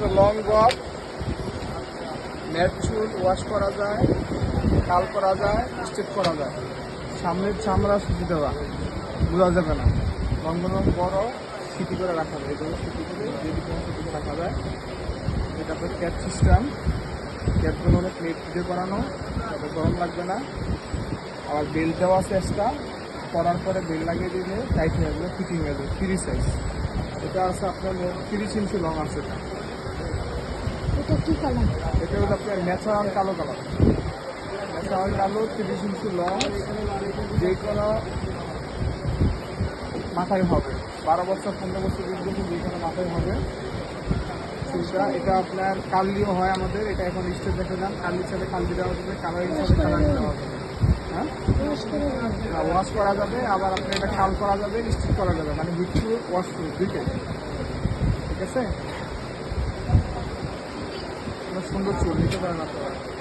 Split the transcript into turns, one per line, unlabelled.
আপনার long bob matte চুল wash করা যায় কাল করা যায় স্ট্রেট করা যায়। সামনের চামড়া সুতি দেওয়া, বোঝা যাবে না। লং লং বড় সিটি করে রাখা যায়। এগুলো সিটি করে যেদিকে কোনো সিটি করে রাখা যায়। এটা আপনার ক্যাট সিস্টেম ক্যাটগুলো অনেক নেট দিয়ে করানো তাতে গরম লাগবে না। আবার বেল দেওয়া এক্সট্রা করার পরে বেল লাগিয়ে দিলে টাইট হয়ে যাবে ফিটিং হয়ে যাবে ফ্রি সাইজ এটা আছে আপনার তিরিশ ইঞ্চি লং আছে এটা
কি কালার
এটা হলো আপনার ন্যাচারাল কালো কালার। ন্যাচারাল কালো তিরিশ ইঞ্চি লং যে কোনো মাথায় হবে। বারো বছর পনেরো বছর বিশ বছর যে কোনো মাথায় হবে। চুলটা এটা আপনার কালিও হয় আমাদের এটা এখন স্টেজ দেখে যান কালির সাথে কালি দেওয়া যাবে কালারের সাথে কালার দেওয়া যাবে হ্যাঁ?
ওয়াশ
ওয়াশ করা যাবে আবার আপনি এটা কাল করা যাবে স্টিচ করা যাবে মানে হুইচ ওয়াশ দুইটাই ঠিক আছে? সুন্দর চুল নিতে পারেন আপনারা।